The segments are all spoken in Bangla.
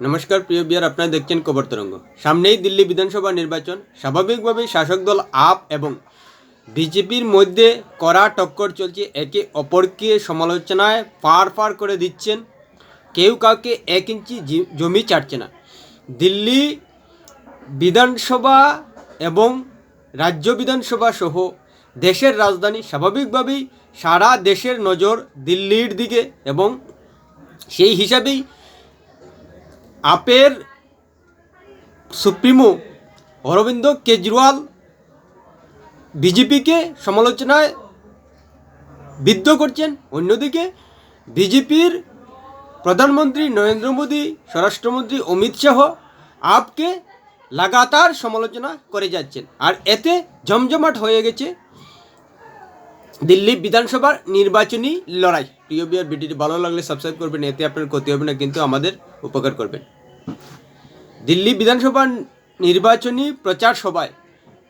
নমস্কার, প্রিয় বিয়ার, আপনারা দেখছেন খবর তরঙ্গ। সামনেই দিল্লি বিধানসভা নির্বাচন। স্বাভাবিকভাবেই শাসক দল আপ এবং বিজেপির মধ্যে কড়া টক্কর চলছে। একে অপরকে সমালোচনায় পার পার করে দিচ্ছেন। কেউ কাউকে এক ইঞ্চি জমি ছাড়ছে না। দিল্লি বিধানসভা এবং রাজ্য বিধানসভা সহ দেশের রাজধানী স্বাভাবিকভাবেই সারা দেশের নজর দিল্লির দিকে এবং সেই হিসাবেই আপের সুপ্রিমো অরবিন্দ কেজরিওয়াল বিজেপিকে সমালোচনায় বিদ্ধ করছেন। অন্যদিকে বিজেপির প্রধানমন্ত্রী নরেন্দ্র মোদী, স্বরাষ্ট্রমন্ত্রী অমিত শাহ আপকে লাগাতার সমালোচনা করে যাচ্ছেন। আর এতে জমজমাট হয়ে গেছে দিল্লি বিধানসভার নির্বাচনী লড়াই। প্রিয় বিয়ার ভিডিওটি ভালো লাগলে সাবস্ক্রাইব করবেন, এতে আপনার ক্ষতি হবে না, কিন্তু আমাদের উপকার করবেন। দিল্লি বিধানসভার নির্বাচনী প্রচার সভায়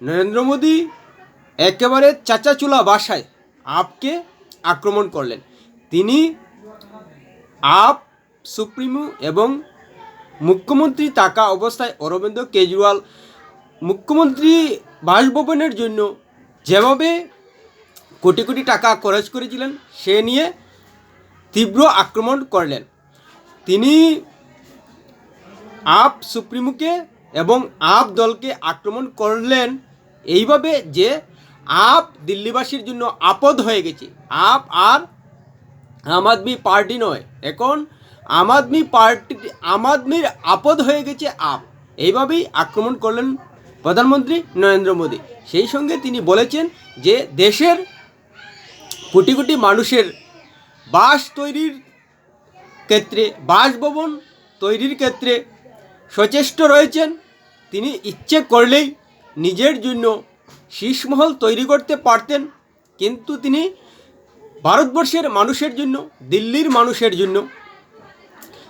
নরেন্দ্র মোদী একেবারে চাচাচুলা বাসায় আপকে আক্রমণ করলেন। তিনি আপ, সুপ্রিমো এবং মুখ্যমন্ত্রী থাকা অবস্থায় অরবিন্দ কেজরিওয়াল মুখ্যমন্ত্রী বাসভবনের জন্য যেভাবে কোটি কোটি টাকা খরচ করেছিলেন, সে নিয়ে তীব্র আক্রমণ করলেন। তিনি আপ সুপ্রিমোকে এবং আপ দলকে আক্রমণ করলেন এইভাবে যে আপ দিল্লিবাসীর জন্য আপদ হয়ে গেছে। আপ আর আম আদমি পার্টি নয়। এখন আম আদমি পার্টি, আম আদমির আপদ হয়ে গেছে আপ। এইভাবেই আক্রমণ করলেন প্রধানমন্ত্রী নরেন্দ্র মোদী। সেই সঙ্গে তিনি বলেছেন যে দেশের কোটি কোটি মানুষের বাস তৈরির ক্ষেত্রে, বাসভবন তৈরির ক্ষেত্রে সচেষ্ট রয়েছেন। তিনি ইচ্ছে করলেই নিজের জন্য শীষমহল তৈরি করতে পারতেন, কিন্তু তিনি ভারতবর্ষের মানুষের জন্য, দিল্লির মানুষের জন্য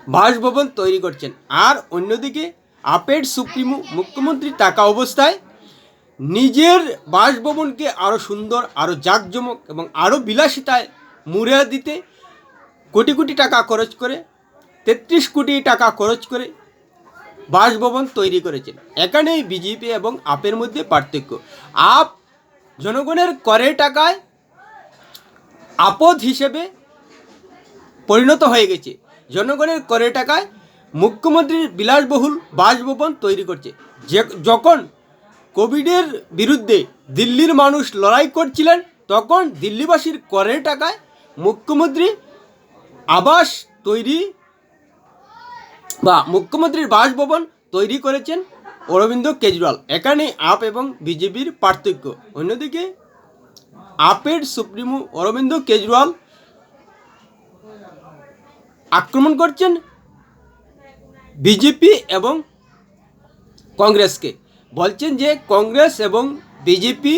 বাসভবন তৈরি করছেন। আর অন্যদিকে আপের সুপ্রিমো মুখ্যমন্ত্রী টাকা অবস্থায় নিজের বাসভবনকে আরও সুন্দর আরও জাঁকজমক এবং আরও বিলাসিতায় মুড়ে দিতে কোটি কোটি টাকা খরচ করে, তেত্রিশ কোটি টাকা খরচ করে বাসভবন তৈরি করেছেন। এখানেই বিজেপি এবং আপের মধ্যে পার্থক্য। আপ জনগণের করের টাকায় আপদ হিসেবে পরিণত হয়ে গেছে। জনগণের করের টাকায় মুখ্যমন্ত্রীর বিলাসবহুল বাসভবন তৈরি করছে। যে যখন কোভিডের বিরুদ্ধে দিল্লির মানুষ লড়াই করছিলেন, তখন দিল্লিবাসীর করের টাকায় মুখ্যমন্ত্রী আবাস তৈরি বা মুখ্যমন্ত্রীর বাসভবন তৈরি করেছেন অরবিন্দ কেজরিওয়াল। এখানে আপ এবং বিজেপির পার্থক্য। অন্যদিকে, আপের সুপ্রিমো অরবিন্দ কেজরিওয়াল আক্রমণ করছেন বিজেপি এবং কংগ্রেসকে। বলছেন যে কংগ্রেস এবং বিজেপি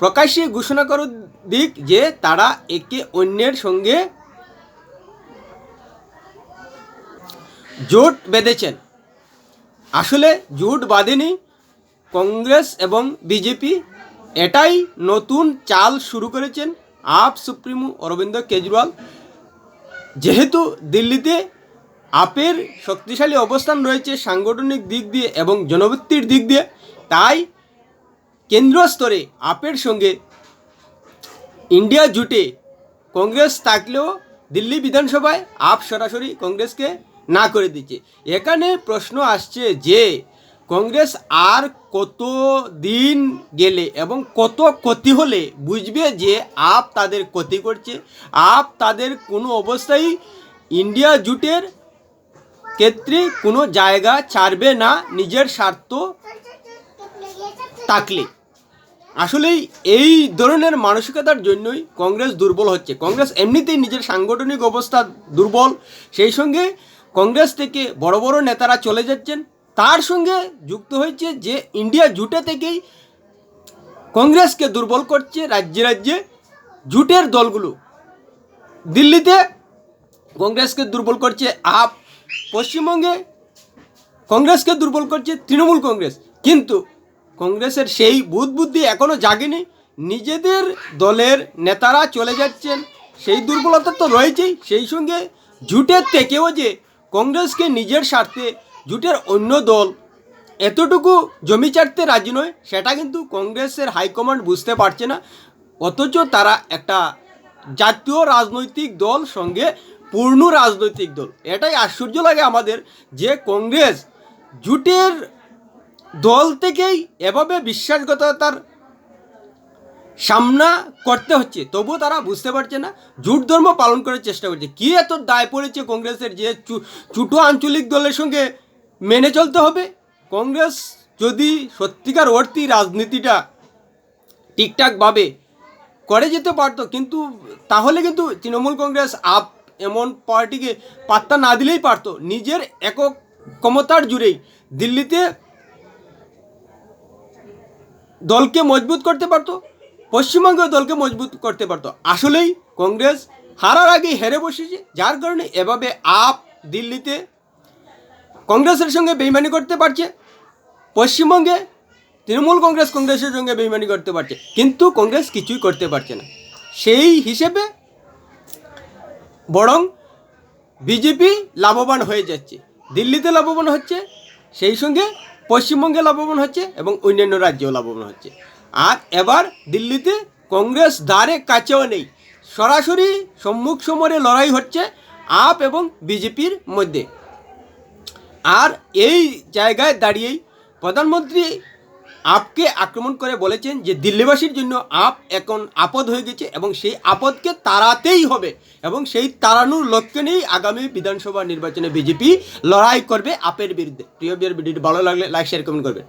প্রকাশ্যে ঘোষণা করো দিক যে তারা একে অন্যের সঙ্গে জোট বেঁধেছেন। আসলে জোট বাঁধেনি কংগ্রেস এবং বিজেপি। এটাই নতুন চাল শুরু করেছেন আপ সুপ্রিমো অরবিন্দ কেজরিওয়াল। যেহেতু দিল্লিতে আপের শক্তিশালী অবস্থান রয়েছে সাংগঠনিক দিক দিয়ে এবং জনবৃত্তির দিক দিয়ে, তাই কেন্দ্র স্তরে আপের সঙ্গে ইন্ডিয়া জুটে কংগ্রেস থাকলেও দিল্লি বিধানসভায় আপ সরাসরি কংগ্রেসকে না করে দিচ্ছে। এখানে প্রশ্ন আসছে যে, কংগ্রেস আর কত দিন গেলে এবং কত ক্ষতি হলে বুঝবে যে আপ তাদের ক্ষতি করছে। আপ তাদের কোনো অবস্থায় ইন্ডিয়া জুটের ক্ষেত্রে কোনো জায়গা ছাড়বে না নিজের স্বার্থ থাকলে। আসলেই এই ধরনের মানসিকতার জন্যই কংগ্রেস দুর্বল হচ্ছে। কংগ্রেস এমনিতেই নিজের সাংগঠনিক অবস্থা দুর্বল। সেই সঙ্গে কংগ্রেস থেকে বড় বড় নেতারা চলে যাচ্ছেন। তার সঙ্গে যুক্ত হয়েছে যে ইন্ডিয়া জুটে থেকেই কংগ্রেসকে দুর্বল করছে রাজ্যে রাজ্যে জুটের দলগুলো। দিল্লিতে কংগ্রেসকে দুর্বল করছে আপ, পশ্চিমবঙ্গে কংগ্রেসকে দুর্বল করছে তৃণমূল কংগ্রেস। কিন্তু কংগ্রেসের সেই বুধ বুদ্ধি এখনও জাগেনি। নিজেদের দলের নেতারা চলে যাচ্ছেন। সেই দুর্বলতা তো রয়েছেই। সেই সঙ্গে জুটের থেকেও যে কংগ্রেসকে নিজের স্বার্থে জুটের অন্য দল এতটুকু জমি চাটতে রাজি নয়, সেটা কিন্তু কংগ্রেসের হাইকমান্ড বুঝতে পারছে না। অথচ তারা একটা জাতীয় রাজনৈতিক দল সঙ্গে পূর্ণ রাজনৈতিক দল। এটাই আশ্চর্য লাগে আমাদের যে কংগ্রেস জুটের দল থেকেই এভাবে বিশ্বাসগততার সামনা করতে হচ্ছে, তবুও তারা বুঝতে পারছে না, জুট ধর্ম পালন করার চেষ্টা করছে। কি এত দায় পড়েছে কংগ্রেসের যে ছোটো আঞ্চলিক দলের সঙ্গে মেনে চলতে হবে? কংগ্রেস যদি সত্যিকার অর্থী রাজনীতিটা ঠিকঠাকভাবে করে যেতে পারতো, কিন্তু তাহলে কিন্তু তৃণমূল কংগ্রেস আপ এমন পার্টিকে পাত্তা না দিলেই পারতো। নিজের একক ক্ষমতার জুড়েই দিল্লিতে দলকে মজবুত করতে পারতো। পশ্চিমবঙ্গের দলকে মজবুত করতে পারতো। আসলেই কংগ্রেস হারার আগে হেরে বসেছে, যার কারণে এভাবে আপ দিল্লিতে কংগ্রেসের সঙ্গে বেইমানি করতে পারছে। পশ্চিমবঙ্গে তৃণমূল কংগ্রেস কংগ্রেসের সঙ্গে বেইমানি করতে পারছে, কিন্তু কংগ্রেস কিছুই করতে পারছে না। সেই হিসেবে বরং বিজেপি লাভবান হয়ে যাচ্ছে, দিল্লিতে লাভবান হচ্ছে, সেই সঙ্গে পশ্চিমবঙ্গে লাভবান হচ্ছে এবং অন্যান্য রাজ্যেও লাভবান হচ্ছে। আর এবার দিল্লিতে কংগ্রেস দ্বারে কাছেও নেই। সরাসরি সম্মুখ সমরে লড়াই হচ্ছে আপ এবং বিজেপির মধ্যে। আর এই জায়গায় দাঁড়িয়েই প্রধানমন্ত্রী আপকে আক্রমণ করে বলেছেন যে, দিল্লিবাসীর জন্য আপ এখন আপদ হয়ে গেছে এবং সেই আপদকে তাড়াতেই হবে এবং সেই তাড়ানোর লক্ষ্যে নিয়েই আগামী বিধানসভা নির্বাচনে বিজেপি লড়াই করবে আপের বিরুদ্ধে। প্রিয় বিয়ার ভিডিওটি ভালো লাগলে লাইক শেয়ার কমেন্ট করবেন।